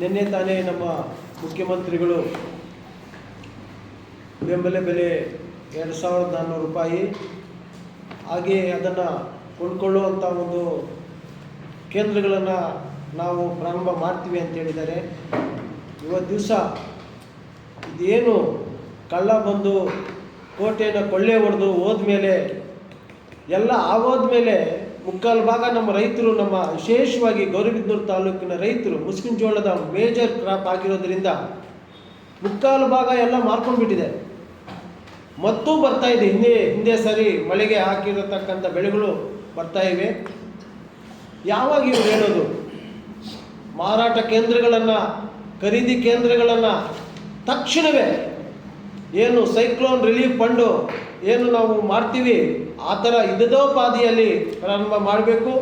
ನಿನ್ನೆ ತಾನೇ ನಮ್ಮ ಮುಖ್ಯಮಂತ್ರಿಗಳು ಬೆಂಬಲ ಬೆಲೆ ಎರಡು ಸಾವಿರದ ನಾನ್ನೂರು ರೂಪಾಯಿ, ಹಾಗೆ ಅದನ್ನು ಕೊಂಡ್ಕೊಳ್ಳುವಂಥ ಒಂದು ಕೇಂದ್ರಗಳನ್ನು ನಾವು ಪ್ರಾರಂಭ ಮಾಡ್ತೀವಿ ಅಂತ ಹೇಳಿದ್ದಾರೆ. ಇವತ್ತು ದಿವಸ ಇದೇನು ಕಳ್ಳ ಬಂದು ಕೋಟೆಯನ್ನು ಕೊಳ್ಳೆ ಹೊಡೆದು ಹೋದ್ಮೇಲೆ ಎಲ್ಲ ಆಗೋದ್ಮೇಲೆ ಮುಕ್ಕಾಲು ಭಾಗ ನಮ್ಮ ರೈತರು ನಮ್ಮ ವಿಶೇಷವಾಗಿ ಗೌರಿಬಿದನೂರು ತಾಲೂಕಿನ ರೈತರು ಮುಸ್ಕಿನ ಜೋಳದ ಮೇಜರ್ ಕ್ರಾಪ್ ಆಗಿರೋದ್ರಿಂದ ಮುಕ್ಕಾಲು ಭಾಗ ಎಲ್ಲ ಮಾರ್ಕೊಂಡ್ಬಿಟ್ಟಿದೆ. ಮತ್ತೂ ಬರ್ತಾ ಇದೆ. ಹಿಂದೆ ಹಿಂದೆ ಸರಿ ಮಳೆಗೆ ಹಾಕಿರತಕ್ಕಂಥ ಬೆಳೆಗಳು ಬರ್ತಾ ಇವೆ. ಯಾವಾಗ ಇವ್ರು ಹೇಳೋದು? ಮಾರಾಟ ಕೇಂದ್ರಗಳನ್ನು, ಖರೀದಿ ಕೇಂದ್ರಗಳನ್ನು ತಕ್ಷಣವೇ ಏನು ಸೈಕ್ಲೋನ್ ರಿಲೀಫ್ ಫಂಡು ಏನು ನಾವು ಮಾಡ್ತೀವಿ, ಆ ಥರ ಇದ್ದದೋಪಾದಿಯಲ್ಲಿ ಪ್ರಾರಂಭ ಮಾಡಬೇಕು.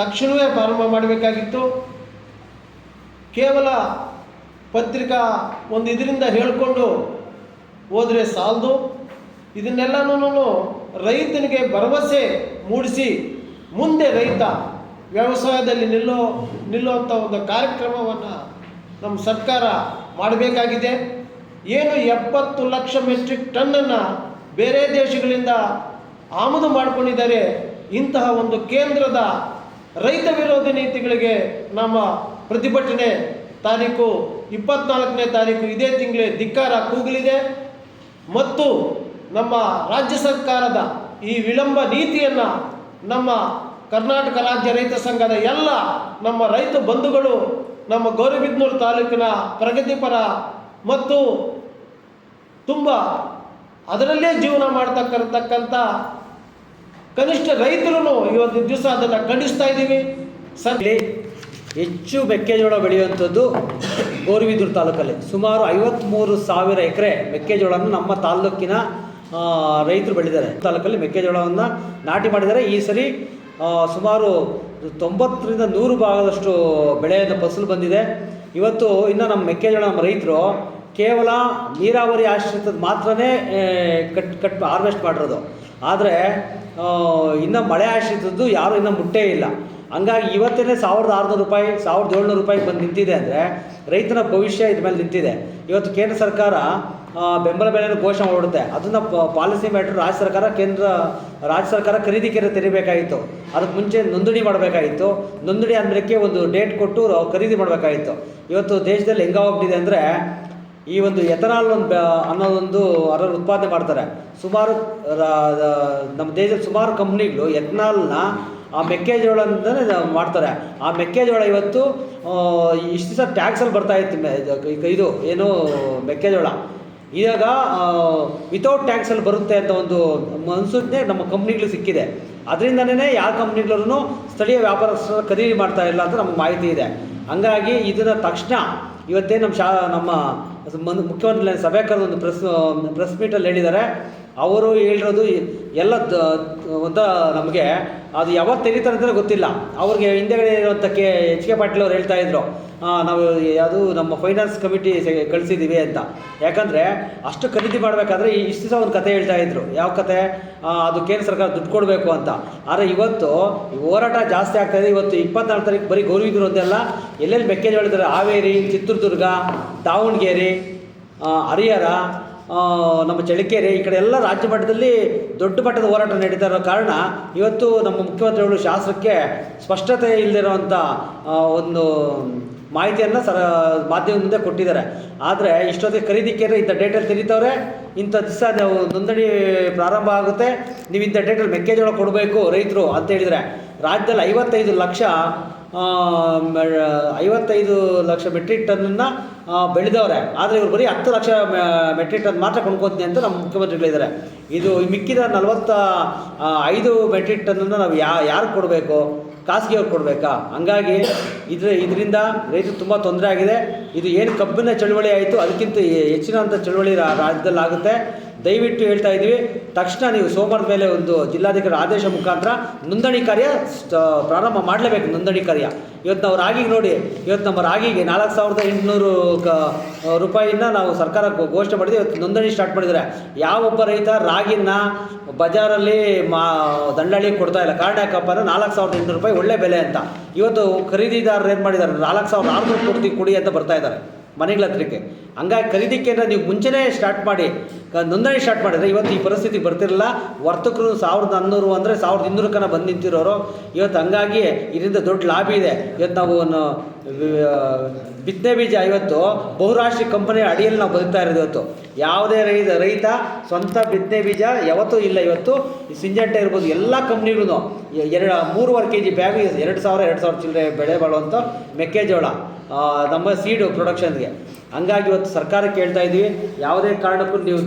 ತಕ್ಷಣವೇ ಪ್ರಾರಂಭ ಮಾಡಬೇಕಾಗಿತ್ತು. ಕೇವಲ ಪತ್ರಿಕಾ ಒಂದು ಇದರಿಂದ ಹೇಳಿಕೊಂಡು ಹೋದರೆ ಸಾಲದು. ಇದನ್ನೆಲ್ಲನೂ ರೈತನಿಗೆ ಭರವಸೆ ಮೂಡಿಸಿ ಮುಂದೆ ರೈತ ವ್ಯವಸಾಯದಲ್ಲಿ ನಿಲ್ಲೋ ನಿಲ್ಲುವಂಥ ಒಂದು ಕಾರ್ಯಕ್ರಮವನ್ನು ನಮ್ಮ ಸರ್ಕಾರ ಮಾಡಬೇಕಾಗಿದೆ. ಏನು ಎಪ್ಪತ್ತು ಲಕ್ಷ ಮೆಟ್ರಿಕ್ ಟನ್ನನ್ನು ಬೇರೆ ದೇಶಗಳಿಂದ ಆಮದು ಮಾಡಿಕೊಂಡಿದ್ದಾರೆ, ಇಂತಹ ಒಂದು ಕೇಂದ್ರದ ರೈತ ವಿರೋಧಿ ನೀತಿಗಳಿಗೆ ನಮ್ಮ ಪ್ರತಿಭಟನೆ ತಾರೀಕು, ಇಪ್ಪತ್ನಾಲ್ಕನೇ ತಾರೀಕು ಇದೇ ತಿಂಗಳೇ ಧಿಕ್ಕಾರ ಕೂಗಲಿದೆ. ಮತ್ತು ನಮ್ಮ ರಾಜ್ಯ ಸರ್ಕಾರದ ಈ ವಿಳಂಬ ನೀತಿಯನ್ನು ನಮ್ಮ ಕರ್ನಾಟಕ ರಾಜ್ಯ ರೈತ ಸಂಘದ ಎಲ್ಲ ನಮ್ಮ ರೈತ ಬಂಧುಗಳು ನಮ್ಮ ಗೌರಿಬಿದನೂರು ತಾಲೂಕಿನ ಪ್ರಗತಿಪರ ಮತ್ತು ತುಂಬ ಅದರಲ್ಲೇ ಜೀವನ ಮಾಡ್ತಕ್ಕಂತಕ್ಕಂಥ ಕನಿಷ್ಠ ರೈತರು ಇವತ್ತು ದಿವಸ ಅದನ್ನು ಖಂಡಿಸ್ತಾ ಇದ್ದೀವಿ. ಸರ್ ಹೆಚ್ಚು ಮೆಕ್ಕೆಜೋಳ ಬೆಳೆಯುವಂಥದ್ದು ಗೌರಿಬಿದೂರು ತಾಲೂಕಲ್ಲಿ. ಸುಮಾರು ಐವತ್ತ್ಮೂರು ಸಾವಿರ ಎಕರೆ ಮೆಕ್ಕೆಜೋಳವನ್ನು ನಮ್ಮ ತಾಲೂಕಿನ ರೈತರು ಬೆಳೆದಿದ್ದಾರೆ. ತಾಲೂಕಲ್ಲಿ ಮೆಕ್ಕೆಜೋಳವನ್ನು ನಾಟಿ ಮಾಡಿದ್ದಾರೆ. ಈ ಸರಿ ಸುಮಾರು ತೊಂಬತ್ತರಿಂದ ನೂರು ಭಾಗದಷ್ಟು ಬೆಳೆಯನ್ನು ಫಸಲು ಬಂದಿದೆ. ಇವತ್ತು ಇನ್ನು ನಮ್ಮ ಮೆಕ್ಕೆಜೋಳ ನಮ್ಮ ರೈತರು ಕೇವಲ ನೀರಾವರಿ ಆಶ್ರಿತದ ಮಾತ್ರನೇ ಕಟ್ ಕಟ್ ಹಾರ್ವೆಸ್ಟ್ ಮಾಡಿರೋದು. ಆದರೆ ಇನ್ನು ಮಳೆ ಆಶ್ರಿತದ್ದು ಯಾರು ಇನ್ನೂ ಮುಟ್ಟೇ ಇಲ್ಲ. ಹಂಗಾಗಿ ಇವತ್ತೇ ಸಾವಿರದ ಆರುನೂರು ರೂಪಾಯಿ, ಸಾವಿರದ ಏಳ್ನೂರು ರೂಪಾಯಿಗೆ ಬಂದು ನಿಂತಿದೆ ಅಂದರೆ ರೈತನ ಭವಿಷ್ಯ ಇದ್ರ ಮೇಲೆ ನಿಂತಿದೆ. ಇವತ್ತು ಕೇಂದ್ರ ಸರ್ಕಾರ ಬೆಂಬಲ ಬೆಲೆಯನ್ನು ಘೋಷಣೆ ಮಾಡಿಬಿಡುತ್ತೆ ಅದನ್ನು ಪಾಲಿಸಿ ಮ್ಯಾಟ್ರ್ ರಾಜ್ಯ ಸರ್ಕಾರ, ಕೇಂದ್ರ ರಾಜ್ಯ ಸರ್ಕಾರ ಖರೀದಿ ಕೇಂದ್ರ ತೆರಿಬೇಕಾಗಿತ್ತು ಅದಕ್ಕೆ ಮುಂಚೆ ನೋಂದಣಿ ಮಾಡಬೇಕಾಗಿತ್ತು ನೋಂದಣಿ ಆದಮೇಲೆ ಒಂದು ಡೇಟ್ ಕೊಟ್ಟು ಖರೀದಿ ಮಾಡಬೇಕಾಗಿತ್ತು ಇವತ್ತು ದೇಶದಲ್ಲಿ ಹೆಂಗಾಗ್ಬಿಟ್ಟಿದೆ ಅಂದರೆ, ಈ ಒಂದು ಎಥನಾಲ್ ಒಂದು ಅನ್ನೋದೊಂದು ಅದರ ಉತ್ಪಾದನೆ ಮಾಡ್ತಾರೆ. ಸುಮಾರು ನಮ್ಮ ದೇಶದ ಸುಮಾರು ಕಂಪ್ನಿಗಳು ಎಥನಾಲ್ನ ಆ ಮೆಕ್ಕೆಜೋಳ ಅಂತಲೇ ಮಾಡ್ತಾರೆ. ಆ ಮೆಕ್ಕೆಜೋಳ ಇವತ್ತು ಇಷ್ಟು ದಿವಸ ಟ್ಯಾಕ್ಸಲ್ಲಿ ಬರ್ತಾ ಇತ್ತು ಇದು, ಏನು, ಮೆಕ್ಕೆಜೋಳ. ಇವಾಗ ವಿತೌಟ್ ಟ್ಯಾಕ್ಸಲ್ಲಿ ಬರುತ್ತೆ ಅಂತ ಒಂದು ಮುನ್ಸೂಚನೆ ನಮ್ಮ ಕಂಪ್ನಿಗಳು ಸಿಕ್ಕಿದೆ. ಅದರಿಂದನೇ ಯಾವ ಕಂಪ್ನಿಗಳೂ ಸ್ಥಳೀಯ ವ್ಯಾಪಾರಸ್ಥರು ಖರೀದಿ ಮಾಡ್ತಾ ಇಲ್ಲ ಅಂತ ನಮಗೆ ಮಾಹಿತಿ ಇದೆ. ಹಂಗಾಗಿ ಇದನ್ನು ತಕ್ಷಣ ಇವತ್ತೇ ನಮ್ಮ ಶಾ, ನಮ್ಮ ಮುಖ್ಯಮಂತ್ರಿ ಸಭೆ ಕರೆದು ಒಂದು ಪ್ರೆಸ್ ಪ್ರೆಸ್ ಮೀಟಲ್ಲಿ ಹೇಳಿದ್ದಾರೆ. ಅವರು ಹೇಳಿರೋದು ಎಲ್ಲ ಒಂಥ ನಮಗೆ ಅದು ಯಾವಾಗ ತೆರೀತಾರೆ ಅಂತಲೇ ಗೊತ್ತಿಲ್ಲ. ಅವ್ರಿಗೆ ಹಿಂದೆಗಡೆ ಇರುವಂಥ ಕೆ ಎಚ್ ಕೆ ಪಾಟೀಲ್ ಅವ್ರು ಹೇಳ್ತಾ ಇದ್ರು ನಾವು ಯಾವುದು ನಮ್ಮ ಫೈನಾನ್ಸ್ ಕಮಿಟಿ ಕಳಿಸಿದ್ದೀವಿ ಅಂತ. ಯಾಕಂದರೆ ಅಷ್ಟು ಖರೀದಿ ಮಾಡಬೇಕಾದ್ರೆ ಇಷ್ಟು ದಿವಸ ಒಂದು ಕತೆ ಹೇಳ್ತಾ ಇದ್ರು. ಯಾವ ಕತೆ? ಅದು ಕೇಂದ್ರ ಸರ್ಕಾರ ದುಡ್ಡು ಕೊಡಬೇಕು ಅಂತ. ಆದರೆ ಇವತ್ತು ಹೋರಾಟ ಜಾಸ್ತಿ ಆಗ್ತಾ ಇದೆ. ಇವತ್ತು ಇಪ್ಪತ್ನಾಲ್ಕು ತಾರೀಕು ಬರೀ ಗೌರಿಬಿದೂರು ಅಂತೆಲ್ಲ ಎಲ್ಲೆಲ್ಲಿ ಮೆಕ್ಕೆಜೋಳ ಹೇಳಿದ್ರೆ ಹಾವೇರಿ, ಚಿತ್ರದುರ್ಗ, ದಾವಣಗೆರೆ ಹರಿಹರ ನಮ್ಮ ಚಳ್ಳಕೆರೆ ಈ ಕಡೆ ಎಲ್ಲ ರಾಜ್ಯ ಮಟ್ಟದಲ್ಲಿ ದೊಡ್ಡ ಮಟ್ಟದ ಹೋರಾಟ ನಡೀತಾ ಇರೋ ಕಾರಣ ಇವತ್ತು ನಮ್ಮ ಮುಖ್ಯಮಂತ್ರಿಗಳು ಶಾಸಕಕ್ಕೆ ಸ್ಪಷ್ಟತೆ ಇಲ್ಲದಿರುವಂಥ ಒಂದು ಮಾಹಿತಿಯನ್ನು ಸರ ಮುಂದೆ ಕೊಟ್ಟಿದ್ದಾರೆ. ಆದರೆ ಇಷ್ಟೊತ್ತಿಗೆ ಖರೀದಿ ಕೇಂದ್ರ ಇಂಥ ಡೇಟಲ್ಲಿ ತೆರೀತವ್ರೆ, ಇಂಥ ದಿವಸ ನಾವು ನೋಂದಣಿ ಪ್ರಾರಂಭ ಆಗುತ್ತೆ, ನೀವು ಇಂಥ ಡೇಟಲ್ಲಿ ಮೆಕ್ಕೆಜೋಳ ಕೊಡಬೇಕು ರೈತರು ಅಂತ ಹೇಳಿದರೆ, ರಾಜ್ಯದಲ್ಲಿ ಐವತ್ತೈದು ಲಕ್ಷ ಐವತ್ತೈದು ಲಕ್ಷ ಮೆಟ್ರಿಕ್ ಟನ್ನನ್ನು ಬೆಳೆದವ್ರೆ. ಆದರೆ ಇವರು ಬರೀ ಹತ್ತು ಲಕ್ಷ ಮೆಟ್ರಿಕ್ ಟನ್ ಮಾತ್ರ ಕೊಂಡ್ಕೋತೀನಿ ಅಂತ ನಮ್ಮ ಮುಖ್ಯಮಂತ್ರಿಗಳಿದ್ದಾರೆ ಇದು ಮಿಕ್ಕಿದ ನಲವತ್ತ ಐದು ಮೆಟ್ರಿಕ್ ಟನ್ನನ್ನು ನಾವು ಯಾ ಯಾರು ಕೊಡಬೇಕು? ಖಾಸಗಿಯವ್ರು ಕೊಡಬೇಕಾ? ಹಂಗಾಗಿ ಇದ್ರ ಇದರಿಂದ ರೈತರು ತುಂಬ ತೊಂದರೆ ಆಗಿದೆ. ಇದು ಏನು ಕಬ್ಬಿನ ಚಳುವಳಿ ಆಯಿತು, ಅದಕ್ಕಿಂತ ಹೆಚ್ಚಿನಂಥ ಚಳುವಳಿ ರಾಜ್ಯದಲ್ಲಿ ಆಗುತ್ತೆ ದಯವಿಟ್ಟು ಹೇಳ್ತಾ ಇದ್ದೀವಿ. ತಕ್ಷಣ ನೀವು ಸೋಮವಾರದ ಮೇಲೆ ಒಂದು ಜಿಲ್ಲಾಧಿಕಾರಿ ಆದೇಶ ಮುಖಾಂತರ ನೋಂದಣಿ ಕಾರ್ಯ ಪ್ರಾರಂಭ ಮಾಡಲೇಬೇಕು, ನೋಂದಣಿ ಕಾರ್ಯ. ಇವತ್ತು ನಾವು ರಾಗಿಗೆ ನೋಡಿ, ಇವತ್ತು ನಮ್ಮ ರಾಗಿಗೆ ನಾಲ್ಕು ಸಾವಿರದ ಎಂಟುನೂರು ಕ ರೂಪಾಯಿನ ನಾವು ಸರ್ಕಾರ ಘೋಷಣೆ ಮಾಡಿದ್ವಿ ಇವತ್ತು ನೋಂದಣಿ ಸ್ಟಾರ್ಟ್ ಮಾಡಿದ್ದಾರೆ. ಯಾವೊಬ್ಬ ರೈತ ರಾಗಿನ ಬಜಾರಲ್ಲಿ ಮಾ ದಂಡಾಳಿ ಕೊಡ್ತಾ ಇಲ್ಲ. ಕಾರಣ ಯಾಕಪ್ಪ ಅಂದ್ರೆ ನಾಲ್ಕು ಸಾವಿರದ ಎಂಟುನೂರು ರೂಪಾಯಿ ಒಳ್ಳೆ ಬೆಲೆ ಅಂತ. ಇವತ್ತು ಖರೀದಿದಾರರು ಏನು ಮಾಡಿದ್ದಾರೆ? ನಾಲ್ಕು ಸಾವಿರದ ಆರುನೂರು ಕೊಡ್ತೀವಿ ಕೊಡಿ ಅಂತ ಬರ್ತಾ ಇದ್ದಾರೆ. ಮನೆಗಳ ಹತ್ರಕ್ಕೆ. ಹಂಗಾಗಿ ಖರೀದಿ ಕೇಂದ್ರ ನೀವು ಮುಂಚೆನೇ ಸ್ಟಾರ್ಟ್ ಮಾಡಿ ನೋಂದಣಿ ಸ್ಟಾರ್ಟ್ ಮಾಡಿದರೆ ಇವತ್ತು ಈ ಪರಿಸ್ಥಿತಿ ಬರ್ತಿರಲಿಲ್ಲ ವರ್ತಕರು ಸಾವಿರದ ಹನ್ನೂರು ಅಂದರೆ ಸಾವಿರದ ಇನ್ನೂರು ಕನ ಬಂದು ನಿಂತಿರೋರು. ಇವತ್ತು ಹಂಗಾಗಿ ಇದರಿಂದ ದೊಡ್ಡ ಲಾಭ ಇದೆ. ಇವತ್ತು ನಾವು ಬಿತ್ತನೆ ಬೀಜ ಇವತ್ತು ಬಹುರಾಷ್ಟ್ರೀಯ ಕಂಪನಿಯ ಅಡಿಯಲ್ಲಿ ನಾವು ಬದುಕ್ತಾ ಇರೋದು ಇವತ್ತು. ಯಾವುದೇ ರೈತ ರೈತ ಸ್ವಂತ ಬಿತ್ತನೆ ಬೀಜ ಯಾವತ್ತೂ ಇಲ್ಲ ಇವತ್ತು. ಸಿಂಜೆಂಟ ಇರ್ಬೋದು ಎಲ್ಲ ಕಂಪ್ನಿಗಳು ಎರಡು, ಮೂರುವರೆ ಕೆ ಜಿ ಬ್ಯಾಗ್ ಎರಡು ಸಾವಿರ ಎರಡು ಸಾವಿರ ಚಿಲ್ಲರೆ ಬೆಳೆ ಬಾಳುವಂಥ ಮೆಕ್ಕೆಜೋಳ. ನಮ್ಮ ಸೀಡು ಪ್ರೊಡಕ್ಷನ್ಗೆ ಹಂಗಾಗಿ ಇವತ್ತು ಸರ್ಕಾರಕ್ಕೆ ಹೇಳ್ತಾ ಇದ್ದೀವಿ ಯಾವುದೇ ಕಾರಣಕ್ಕೂ ನೀವು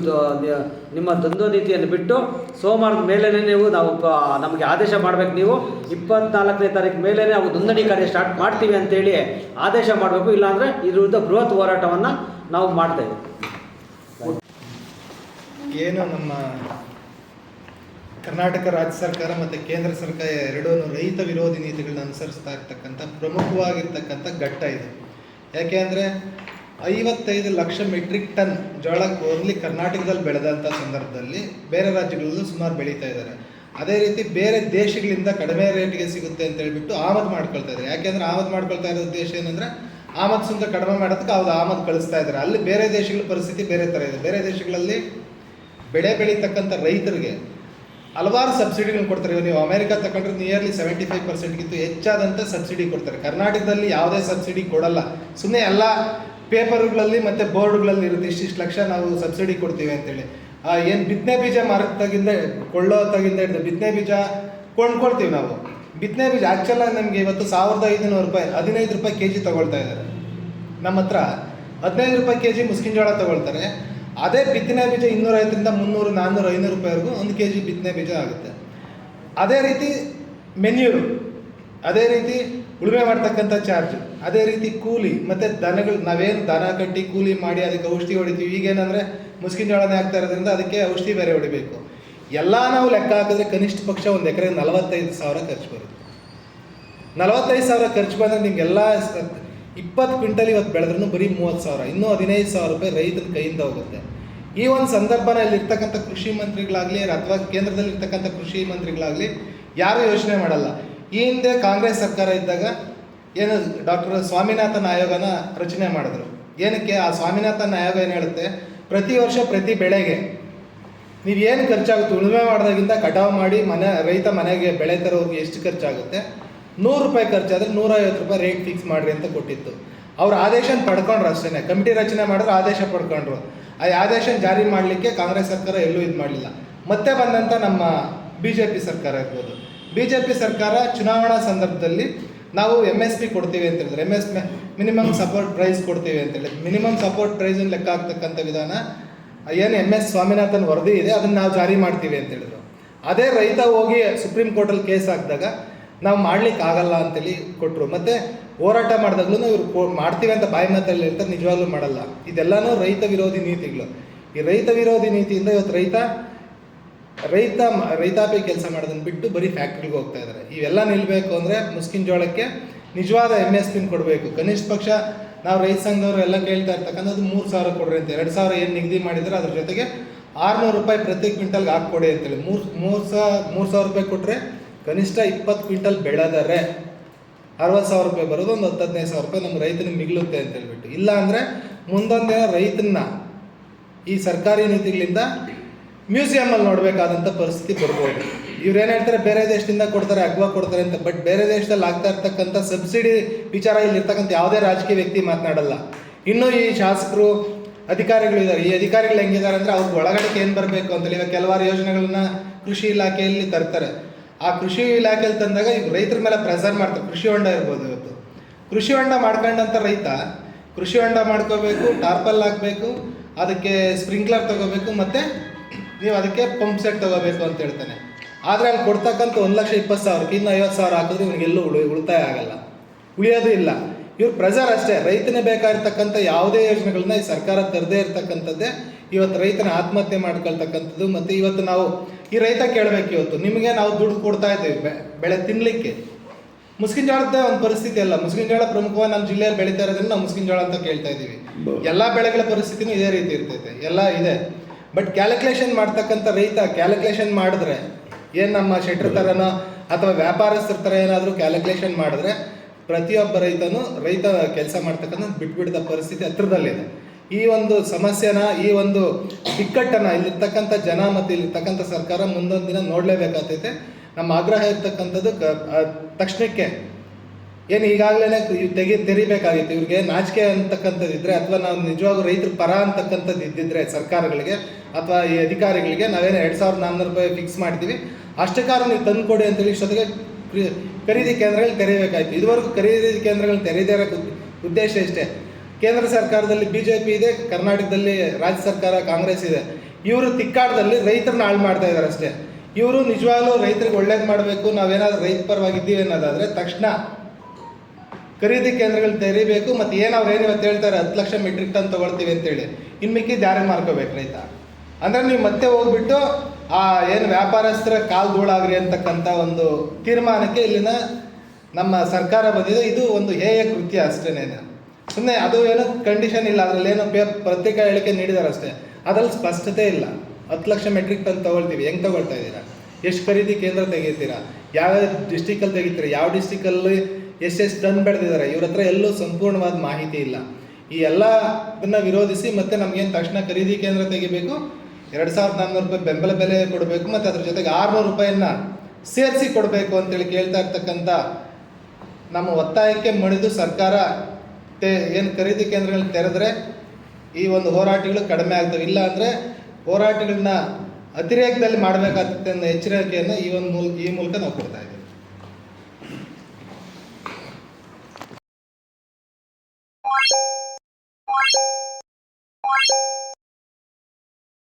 ನಿಮ್ಮ ದ್ವಂದ್ವ ನೀತಿಯನ್ನು ಬಿಟ್ಟು ಸೋಮವಾರದ ಮೇಲೇ ನೀವು ನಾವು ನಮಗೆ ಆದೇಶ ಮಾಡಬೇಕು ನೀವು. ಇಪ್ಪತ್ನಾಲ್ಕನೇ ತಾರೀಕು ಮೇಲೇ ನಾವು ನೋಂದಣಿ ಕಾರ್ಯ ಸ್ಟಾರ್ಟ್ ಮಾಡ್ತೀವಿ ಅಂತೇಳಿ ಆದೇಶ ಮಾಡಬೇಕು, ಇಲ್ಲಾಂದರೆ ಇದ್ರ ವಿರುದ್ಧ ಬೃಹತ್ ಹೋರಾಟವನ್ನು ನಾವು ಮಾಡ್ತೇವೆ. ಏನು ನಮ್ಮ ಕರ್ನಾಟಕ ರಾಜ್ಯ ಸರ್ಕಾರ ಮತ್ತು ಕೇಂದ್ರ ಸರ್ಕಾರ ಎರಡೂ ರೈತ ವಿರೋಧಿ ನೀತಿಗಳನ್ನ ಅನುಸರಿಸ್ತಾ ಇರ್ತಕ್ಕಂಥ ಪ್ರಮುಖವಾಗಿರ್ತಕ್ಕಂಥ ಘಟ್ಟ ಇದು. ಯಾಕೆ ಅಂದರೆ ಐವತ್ತೈದು ಲಕ್ಷ ಮೆಟ್ರಿಕ್ ಟನ್ ಜೋಳ ಓನ್ಲಿ ಕರ್ನಾಟಕದಲ್ಲಿ ಬೆಳೆದಂಥ ಸಂದರ್ಭದಲ್ಲಿ ಬೇರೆ ರಾಜ್ಯಗಳಲ್ಲೂ ಸುಮಾರು ಬೆಳೀತಾ ಇದ್ದಾರೆ. ಅದೇ ರೀತಿ ಬೇರೆ ದೇಶಗಳಿಂದ ಕಡಿಮೆ ರೇಟ್ಗೆ ಸಿಗುತ್ತೆ ಅಂತ ಹೇಳ್ಬಿಟ್ಟು ಆಮದು ಮಾಡ್ಕೊಳ್ತಾ ಇದ್ದಾರೆ. ಯಾಕೆಂದ್ರೆ ಆಮದು ಮಾಡ್ಕೊಳ್ತಾ ಇರೋ ಉದ್ದೇಶ ಏನಂದ್ರೆ ಆಮದು ಸುಂಕ ಕಡಿಮೆ ಮಾಡೋದಕ್ಕೆ ಅವ್ರು ಆಮದು ಕಳಿಸ್ತಾ ಇದ್ದಾರೆ. ಅಲ್ಲಿ ಬೇರೆ ದೇಶಗಳ ಪರಿಸ್ಥಿತಿ ಬೇರೆ ಥರ ಇದೆ. ಬೇರೆ ದೇಶಗಳಲ್ಲಿ ಬೆಳೆ ಬೆಳೀತಕ್ಕಂಥ ರೈತರಿಗೆ ಹಲವಾರು ಸಬ್ಸಿಡಿಗಳು ಕೊಡ್ತಾರೆ. ನೀವು ಅಮೆರಿಕ ತಗೊಂಡ್ರೆ ನಿಯರ್ಲಿ ಸೆವೆಂಟಿ ಫೈವ್ ಪರ್ಸೆಂಟ್ಗಿಂತ ಹೆಚ್ಚಾದಂಥ ಸಬ್ಸಿಡಿ ಕೊಡ್ತಾರೆ. ಕರ್ನಾಟಕದಲ್ಲಿ ಯಾವುದೇ ಸಬ್ಸಿಡಿ ಕೊಡಲ್ಲ. ಸುಮ್ಮನೆ ಎಲ್ಲ ಪೇಪರ್ಗಳಲ್ಲಿ ಮತ್ತು ಬೋರ್ಡ್ಗಳಲ್ಲಿ ಇರುತ್ತೆ. ಇಷ್ಟಿಷ್ಟು ಲಕ್ಷ ನಾವು ಸಬ್ಸಿಡಿ ಕೊಡ್ತೀವಿ ಅಂತೇಳಿ. ಏನು ಬಿತ್ತನೆ ಬೀಜ ಮಾರತ್ತಾಗಿಂದ ಕೊಳ್ಳೋ ತಗಿಂದ ಹಿಡಿದು ಬಿತ್ತನೆ ಬೀಜ ಕೊಂಡ್ಕೊಳ್ತೀವಿ ನಾವು. ಬಿತ್ತನೆ ಬೀಜ ಆ್ಯಕ್ಚುಲಾಗಿ ನಮಗೆ ಇವತ್ತು ಸಾವಿರದ ಐದುನೂರು ರೂಪಾಯಿ, ಹದಿನೈದು ರೂಪಾಯಿ ಕೆ ಜಿ ತೊಗೊಳ್ತಾ ಇದ್ದಾರೆ. ನಮ್ಮ ಹತ್ರ ಹದಿನೈದು ರೂಪಾಯಿ ಕೆ ಜಿ ಮುಸ್ಕಿನ ಜೋಳ ತಗೊಳ್ತಾರೆ. ಅದೇ ಬಿತ್ತನೆ ಬೀಜ ಇನ್ನೂರೈವತ್ತರಿಂದ ಮುನ್ನೂರು, ನಾನ್ನೂರು, ಐನೂರು ರೂಪಾಯಿವರೆಗೂ ಒಂದು ಕೆ ಜಿ ಬಿತ್ತನೆ ಬೀಜ ಆಗುತ್ತೆ. ಅದೇ ರೀತಿ ಮೆನ್ಯೂರು, ಅದೇ ರೀತಿ ಉಳುಮೆ ಮಾಡ್ತಕ್ಕಂಥ ಚಾರ್ಜ್, ಅದೇ ರೀತಿ ಕೂಲಿ, ಮತ್ತು ದನಗಳು, ನಾವೇನು ದನ ಕಟ್ಟಿ ಕೂಲಿ ಮಾಡಿ ಅದಕ್ಕೆ ಔಷಧಿ ಹೊಡಿತೀವಿ, ಈಗೇನಂದರೆ ಮುಸ್ಕಿನ ಜೋಳನೇ ಆಗ್ತಾ ಇರೋದ್ರಿಂದ ಅದಕ್ಕೆ ಔಷಧಿ ಬೇರೆ ಹೊಡಿಬೇಕು. ಎಲ್ಲ ನಾವು ಲೆಕ್ಕ ಹಾಕಿದ್ರೆ ಕನಿಷ್ಠ ಪಕ್ಷ ಒಂದು ಎಕರೆ ನಲವತ್ತೈದು ಸಾವಿರ ಖರ್ಚು ಬರುತ್ತೆ. ನಲವತ್ತೈದು ಸಾವಿರ ಖರ್ಚು ಬಂದರೆ ನಿಮಗೆಲ್ಲ ಇಪ್ಪತ್ತು ಕ್ವಿಂಟಲ್ ಇವತ್ತು ಬೆಳೆದ್ರೂ ಬರೀ ಮೂವತ್ತು ಸಾವಿರ, ಇನ್ನೂ ಹದಿನೈದು ಸಾವಿರ ರೂಪಾಯಿ ರೈತನ ಕೈಯಿಂದ ಹೋಗುತ್ತೆ. ಈ ಒಂದು ಸಂದರ್ಭನಲ್ಲಿ ಇರ್ತಕ್ಕಂಥ ಕೃಷಿ ಮಂತ್ರಿಗಳಾಗಲಿ, ಅಥವಾ ಕೇಂದ್ರದಲ್ಲಿ ಇರ್ತಕ್ಕಂಥ ಕೃಷಿ ಮಂತ್ರಿಗಳಾಗಲಿ, ಯಾರೂ ಯೋಚನೆ ಮಾಡಲ್ಲ. ಈ ಹಿಂದೆ ಕಾಂಗ್ರೆಸ್ ಸರ್ಕಾರ ಇದ್ದಾಗ ಏನು ಡಾಕ್ಟರ್ ಸ್ವಾಮಿನಾಥನ್ ಆಯೋಗನ ರಚನೆ ಮಾಡಿದ್ರು. ಏನಕ್ಕೆ? ಆ ಸ್ವಾಮಿನಾಥನ್ ಆಯೋಗ ಏನು ಹೇಳುತ್ತೆ? ಪ್ರತಿ ವರ್ಷ ಪ್ರತಿ ಬೆಳೆಗೆ ನೀವು ಏನು ಖರ್ಚಾಗುತ್ತೆ? ಉಳುಮೆ ಮಾಡೋದಾಗಿಂದ ಕಟಾವು ಮಾಡಿ ಮನೆ, ರೈತ ಮನೆಗೆ ಬೆಳೆ ತರೋರಿಗೆ ಎಷ್ಟು ಖರ್ಚಾಗುತ್ತೆ? ನೂರು ರೂಪಾಯಿ ಖರ್ಚಾದ್ರೆ ನೂರೈವತ್ತು ರೂಪಾಯಿ ರೇಟ್ ಫಿಕ್ಸ್ ಮಾಡಿರಿ ಅಂತ ಕೊಟ್ಟಿತ್ತು. ಅವ್ರು ಆದೇಶನ ಪಡ್ಕೊಂಡ್ರು ಅಷ್ಟೇ ಕಮಿಟಿ ರಚನೆ ಮಾಡಿದ್ರು ಆದೇಶ ಪಡ್ಕೊಂಡ್ರು. ಆ ಆದೇಶನ ಜಾರಿ ಮಾಡಲಿಕ್ಕೆ ಕಾಂಗ್ರೆಸ್ ಸರ್ಕಾರ ಎಲ್ಲೂ ಇದು ಮಾಡಲಿಲ್ಲ. ಮತ್ತೆ ಬಂದಂಥ ನಮ್ಮ ಬಿ ಜೆ ಪಿ ಸರ್ಕಾರ ಇರ್ಬೋದು ಬಿ ಜೆ ಪಿ ಸರ್ಕಾರ ಚುನಾವಣಾ ಸಂದರ್ಭದಲ್ಲಿ ನಾವು ಎಂ ಎಸ್ ಪಿ ಕೊಡ್ತೀವಿ ಅಂತ ಹೇಳಿದ್ರೆ. M S minimum support price ಕೊಡ್ತೀವಿ ಅಂತ ಹೇಳಿ ಮಿನಿಮಮ್ ಸಪೋರ್ಟ್ ಪ್ರೈಸನ್ನು ಲೆಕ್ಕ ಹಾಕ್ತಕ್ಕಂಥ ವಿಧಾನ ಏನು ಎಂ ಎಸ್ ಸ್ವಾಮಿನಾಥನ್ ವರದಿ ಇದೆ. ಅದನ್ನು ನಾವು ಜಾರಿ ಮಾಡ್ತೀವಿ ಅಂತ ಹೇಳಿದ್ರು. ಅದೇ ರೈತ ಹೋಗಿ ಸುಪ್ರೀಂ ಕೋರ್ಟಲ್ಲಿ ಕೇಸ್ ಹಾಕಿದಾಗ ನಾವು ಮಾಡ್ಲಿಕ್ಕೆ ಆಗಲ್ಲ ಅಂತೇಳಿ ಕೊಟ್ಟರು ಮತ್ತೆ ಹೋರಾಟ ಮಾಡಿದಾಗ್ಲೂ ಇವರು ಮಾಡ್ತೀವಿ ಅಂತ ಬಾಯಿ ಮಾತಲ್ಲಿ ಹೇಳ್ತಾರೆ, ನಿಜವಾಗ್ಲೂ ಮಾಡಲ್ಲ. ಇದೆಲ್ಲನೂ ರೈತ ವಿರೋಧಿ ನೀತಿಗಳು. ಈ ರೈತ ವಿರೋಧಿ ನೀತಿಯಿಂದ ಇವತ್ತು ರೈತ ರೈತ ರೈತಾಪಿ ಕೆಲಸ ಮಾಡೋದನ್ನ ಬಿಟ್ಟು ಬರೀ ಫ್ಯಾಕ್ಟ್ರಿಗೆ ಹೋಗ್ತಾ ಇದ್ದಾರೆ ಇವೆಲ್ಲ ನಿಲ್ಲಬೇಕು ಅಂದರೆ ಮುಸ್ಕಿನ ಜೋಳಕ್ಕೆ ನಿಜವಾದ ಎಂ ಎಸ್ ಪಿನ್ ಕೊಡಬೇಕು. ಕನಿಷ್ಠ ಪಕ್ಷ, ನಾವು ರೈತ ಸಂಘದವರು ಎಲ್ಲ ಕೇಳ್ತಾ ಇರ್ತಕ್ಕಂಥದ್ದು ಮೂರು ಸಾವಿರ ಕೊಡ್ರಿ ಅಂತ ಎರಡು ಸಾವಿರ ಏನು ನಿಗದಿ ಮಾಡಿದ್ರೆ ಅದ್ರ ಜೊತೆಗೆ ಆರುನೂರು ರೂಪಾಯಿ ಪ್ರತಿ ಕ್ವಿಂಟಲ್ಗೆ ಹಾಕ್ಕೊಡಿ ಅಂತೇಳಿ ಮೂರು ಮೂರು ಸಾವಿರ ಮೂರು ಸಾವಿರ ರೂಪಾಯಿ ಕೊಟ್ಟರೆ ಕನಿಷ್ಠ ಇಪ್ಪತ್ತು ಕ್ವಿಂಟಲ್ ಬೆಳೆದರೆ ಅರವತ್ತು ಸಾವಿರ ರೂಪಾಯಿ ಬರೋದು, ಒಂದು ಹತ್ತು ಹದಿನೈದು ಸಾವಿರ ರೂಪಾಯಿ ನಮ್ಮ ರೈತನಿಗೆ ಮಿಗಿಲುತ್ತೆ ಅಂತ ಹೇಳ್ಬಿಟ್ಟು. ಇಲ್ಲ ಅಂದರೆ ಮುಂದೊಂದಿನ ರೈತನ್ನ ಈ ಸರ್ಕಾರಿ ನೀತಿಗಳಿಂದ ಮ್ಯೂಸಿಯಮಲ್ಲಿ ನೋಡಬೇಕಾದಂಥ ಪರಿಸ್ಥಿತಿ ಬರ್ಬೋದು. ಇವ್ರು ಏನು ಹೇಳ್ತಾರೆ, ಬೇರೆ ದೇಶದಿಂದ ಕೊಡ್ತಾರೆ, ಅಗ್ವಾ ಕೊಡ್ತಾರೆ ಅಂತ, ಬಟ್ ಬೇರೆ ದೇಶದಲ್ಲಿ ಆಗ್ತಾ ಇರ್ತಕ್ಕಂಥ ಸಬ್ಸಿಡಿ ವಿಚಾರ ಇಲ್ಲಿ ಇರ್ತಕ್ಕಂಥ ಯಾವುದೇ ರಾಜಕೀಯ ವ್ಯಕ್ತಿ ಮಾತನಾಡಲ್ಲ. ಇನ್ನೂ ಈ ಶಾಸಕರು, ಅಧಿಕಾರಿಗಳು ಇದ್ದಾರೆ. ಈ ಅಧಿಕಾರಿಗಳು ಹೆಂಗಿದ್ದಾರೆ ಅಂದರೆ ಅವ್ರಿಗೆ ಒಳಗಡೆ ಏನು ಬರಬೇಕು ಅಂತೇಳಿ ಇವಾಗ ಕೆಲವಾರು ಯೋಜನೆಗಳನ್ನ ಕೃಷಿ ಇಲಾಖೆಯಲ್ಲಿ ತರ್ತಾರೆ. ಆ ಕೃಷಿ ಇಲಾಖೆಯಲ್ಲಿ ತಂದಾಗ ಈಗ ರೈತರ ಮೇಲೆ ಪ್ರೆಸರ್ ಮಾಡ್ತಾರೆ ಕೃಷಿ ಹೊಂಡ ಇರ್ಬೋದು ಇವತ್ತು. ಕೃಷಿ ಹೊಂಡ ಮಾಡ್ಕೊಂಡಂಥ ರೈತ, ಕೃಷಿ ಹೊಂಡ ಮಾಡ್ಕೋಬೇಕು, ಟಾರ್ಪಲ್ ಹಾಕಬೇಕು, ಅದಕ್ಕೆ ಸ್ಪ್ರಿಂಕ್ಲರ್ ತಗೋಬೇಕು, ಮತ್ತು ನೀವು ಅದಕ್ಕೆ ಪಂಪ್ ಸೆಟ್ ತಗೋಬೇಕು ಅಂತ ಹೇಳ್ತಾನೆ. ಆದರೆ ಅಲ್ಲಿ ಕೊಡ್ತಕ್ಕಂಥ ಒಂದು ಲಕ್ಷ ಇಪ್ಪತ್ತು ಸಾವಿರಕ್ಕೆ ಇನ್ನು ಐವತ್ತು ಸಾವಿರ ಹಾಕಿದ್ರೆ ಇವನಿಗೆಲ್ಲೂ ಉಳಿ, ಉಳಿತಾಯ ಆಗಲ್ಲ. ಉಳಿಯೋದು ಇಲ್ಲ. ಇವ್ರು ಪ್ರೆಸರ್ ಅಷ್ಟೇ. ರೈತನೇ ಬೇಕಾಗಿರ್ತಕ್ಕಂಥ ಯಾವುದೇ ಯೋಜನೆಗಳನ್ನ ಈ ಸರ್ಕಾರ ತರದೇ ಇರ್ತಕ್ಕಂಥದ್ದೇ ಇವತ್ತು ರೈತನ ಆತ್ಮಹತ್ಯೆ ಮಾಡ್ಕೊಳ್ತಕ್ಕಂಥದ್ದು ಮತ್ತು ಇವತ್ತು ನಾವು ಈ ರೈತ ಕೇಳಬೇಕು ಇವತ್ತು. ನಿಮಗೆ ನಾವು ದುಡ್ಡು ಕೊಡ್ತಾ ಇದ್ದೀವಿ ಬೆ- ಬೆಳೆ ತಿನ್ನಲಿಕ್ಕೆ ಮುಸ್ಕಿನ ಜೋಳದ ಒಂದು ಪರಿಸ್ಥಿತಿ ಅಲ್ಲ. ಮುಸ್ಕಿನ ಜೋಳ ಪ್ರಮುಖವಾಗಿ ನಮ್ಮ ಜಿಲ್ಲೆಯಲ್ಲಿ ಬೆಳೀತಾ ಇರೋದ್ರಿಂದ ನಾವು ಮುಸ್ಕಿನ ಜೋಳ ಅಂತ ಕೇಳ್ತಾ ಇದ್ದೀವಿ. ಎಲ್ಲ ಬೆಳೆಗಳ ಪರಿಸ್ಥಿತಿನೂ ಇದೇ ರೀತಿ ಇರ್ತೈತೆ. ಎಲ್ಲ ಇದೆ. ಬಟ್ ಕ್ಯಾಲ್ಕುಲೇಷನ್ ಮಾಡ್ತಕ್ಕಂಥ ರೈತ ಕ್ಯಾಲ್ಕುಲೇಷನ್ ಮಾಡಿದ್ರೆ ಏನು ನಮ್ಮ ಶೆಟ್ರ್ ಥರನೋ ಅಥವಾ ವ್ಯಾಪಾರಸ್ಥರ ಥರ ಏನಾದರೂ ಕ್ಯಾಲ್ಕುಲೇಷನ್ ಮಾಡಿದ್ರೆ ಪ್ರತಿಯೊಬ್ಬ ರೈತನು ರೈತ ಕೆಲಸ ಮಾಡ್ತಕ್ಕಂಥ ಬಿಟ್ಬಿಡ್ದ ಪರಿಸ್ಥಿತಿ ಹತ್ರದಲ್ಲಿದೆ. ಈ ಒಂದು ಸಮಸ್ಯೆನ, ಈ ಒಂದು ಇಕ್ಕಟ್ಟನ್ನು ಇಲ್ಲಿರ್ತಕ್ಕಂಥ ಜನ ಮತ್ತು ಇಲ್ಲಿರ್ತಕ್ಕಂಥ ಸರ್ಕಾರ ಮುಂದೊಂದು ದಿನ ನೋಡಲೇಬೇಕಾಗ್ತೈತೆ. ನಮ್ಮ ಆಗ್ರಹ ಇರ್ತಕ್ಕಂಥದ್ದು ಕ ತಕ್ಷಣಕ್ಕೆ. ಏನು ಈಗಾಗಲೇ ತೆಗಿ, ತೆರಿಬೇಕಾಗಿತ್ತು. ಇವ್ರಿಗೆ ನಾಚಿಕೆ ಅಂತಕ್ಕಂಥದ್ದು ಇದ್ದರೆ ಅಥವಾ ನಾವು ನಿಜವಾಗೂ ರೈತರ ಪರ ಅಂತಕ್ಕಂಥದ್ದು ಇದ್ದಿದ್ರೆ ಸರ್ಕಾರಗಳಿಗೆ ಅಥವಾ ಈ ಅಧಿಕಾರಿಗಳಿಗೆ ನಾವೇನು ಎರಡು ಸಾವಿರದ ನಾನ್ನೂರು ರೂಪಾಯಿ ಫಿಕ್ಸ್ ಮಾಡ್ತೀವಿ ಅಷ್ಟಕ್ಕಾರು ನೀವು ತಂದು ಕೊಡಿ ಅಂತೇಳಿ ಇಷ್ಟೊತ್ತಿಗೆ ಖರೀದಿ ಕೇಂದ್ರಗಳು ತೆರೀಬೇಕಾಯ್ತು. ಇದುವರೆಗೂ ಖರೀದಿ ಕೇಂದ್ರಗಳನ್ನ ತೆರೀದೇ ಉದ್ದೇಶ ಇಷ್ಟೇ. ಕೇಂದ್ರ ಸರ್ಕಾರದಲ್ಲಿ ಬಿ ಜೆ ಪಿ ಇದೆ, ಕರ್ನಾಟಕದಲ್ಲಿ ರಾಜ್ಯ ಸರ್ಕಾರ, ಕಾಂಗ್ರೆಸ್ ಇದೆ. ಇವರು ತಿಕ್ಕಾಟದಲ್ಲಿ ರೈತರನ್ನ ಹಾಳು ಮಾಡ್ತಾ ಇದ್ದಾರೆ ಅಷ್ಟೇ. ಇವರು ನಿಜವಾಗ್ಲೂ ರೈತರಿಗೆ ಒಳ್ಳೇದು ಮಾಡಬೇಕು, ನಾವೇನಾದ್ರೂ ರೈತ ಪರವಾಗಿದ್ದೀವಿ ಅನ್ನೋದಾದ್ರೆ ತಕ್ಷಣ ಖರೀದಿ ಕೇಂದ್ರಗಳು ತೆರೀಬೇಕು, ಮತ್ತು ಏನು ಅವ್ರು ಏನು ಇವತ್ತು ಹೇಳ್ತಾರೆ, ಹತ್ತು ಲಕ್ಷ ಮೆಟ್ರಿಕ್ ಟನ್ ತೊಗೊಳ್ತೀವಿ ಅಂತೇಳಿ. ಇನ್ನು ಮಿಕ್ಕಿದ್ದು ಯಾರಿಗೆ ಮಾರ್ಕೋಬೇಕು ರೈತ. ಅಂದರೆ ನೀವು ಮತ್ತೆ ಹೋಗ್ಬಿಟ್ಟು ಆ ಏನು ವ್ಯಾಪಾರಸ್ಥರ ಕಾಲು ಧೂಳಾಗ್ರಿ ಅಂತಕ್ಕಂಥ ಒಂದು ತೀರ್ಮಾನಕ್ಕೆ ಇಲ್ಲಿನ ನಮ್ಮ ಸರ್ಕಾರ ಬಂದಿದೆ. ಇದು ಒಂದು ಹೇಯ ಕೃತ್ಯ ಅಷ್ಟೇನೆ ಸುಮ್ಮನೆ ಅದು ಏನೋ ಕಂಡೀಷನ್ ಇಲ್ಲ, ಅದರಲ್ಲಿ ಏನೋ ಪೇ, ಪ್ರತ್ಯೇಕ ಹೇಳಿಕೆ ನೀಡಿದಾರೆ ಅಷ್ಟೇ ಅದ್ರಲ್ಲಿ ಸ್ಪಷ್ಟತೆ ಇಲ್ಲ. ಹತ್ತು ಲಕ್ಷ ಮೆಟ್ರಿಕ್ ಟನ್ ತೊಗೊಳ್ತೀವಿ. ಹೆಂಗೆ ತೊಗೊಳ್ತಾ ಇದ್ದೀರಾ? ಎಷ್ಟು ಖರೀದಿ ಕೇಂದ್ರ ತೆಗಿತೀರಾ? ಯಾವ ಡಿಸ್ಟಿಕಲ್ಲಿ ತೆಗಿತೀರಾ? ಯಾವ ಡಿಸ್ಟಿಕಲ್ಲಿ ಎಷ್ಟೆಷ್ಟು ಟನ್ ಬೆಳೆದಿದ್ದಾರೆ ಇವ್ರ ಹತ್ರ ಎಲ್ಲೂ ಸಂಪೂರ್ಣವಾದ ಮಾಹಿತಿ ಇಲ್ಲ. ಈ ಎಲ್ಲ ಇದನ್ನ ವಿರೋಧಿಸಿ ಮತ್ತೆ ನಮಗೇನು ತಕ್ಷಣ ಖರೀದಿ ಕೇಂದ್ರ ತೆಗಿಬೇಕು? ಎರಡು ಸಾವಿರದ ನಾನ್ನೂರು ರೂಪಾಯಿ ಬೆಂಬಲ ಬೆಲೆ ಕೊಡಬೇಕು ಮತ್ತು ಅದ್ರ ಜೊತೆಗೆ ಆರುನೂರು ರೂಪಾಯಿಯನ್ನು ಸೇರಿಸಿ ಕೊಡಬೇಕು ಅಂತೇಳಿ ಕೇಳ್ತಾ ಇರ್ತಕ್ಕಂಥ ನಮ್ಮ ಒತ್ತಾಯಕ್ಕೆ ಮಣಿದು ಸರ್ಕಾರ ತೇ ಏನು ಖರೀದಿ ಕೇಂದ್ರಗಳನ್ನ ತೆರೆದ್ರೆ ಈ ಒಂದು ಹೋರಾಟಗಳು ಕಡಿಮೆ ಆಗ್ತವೆ. ಇಲ್ಲ ಅಂದರೆ ಹೋರಾಟಗಳನ್ನ ಅತಿರೇಕದಲ್ಲಿ ಮಾಡಬೇಕಾಗುತ್ತೆ ಅನ್ನೋ ಎಚ್ಚರಿಕೆಯನ್ನು ಈ ಒಂದು ಮೂಲ ಈ ಮೂಲಕ ನಾವು ಕೊಡ್ತಾ ಇದ್ದೀವಿ.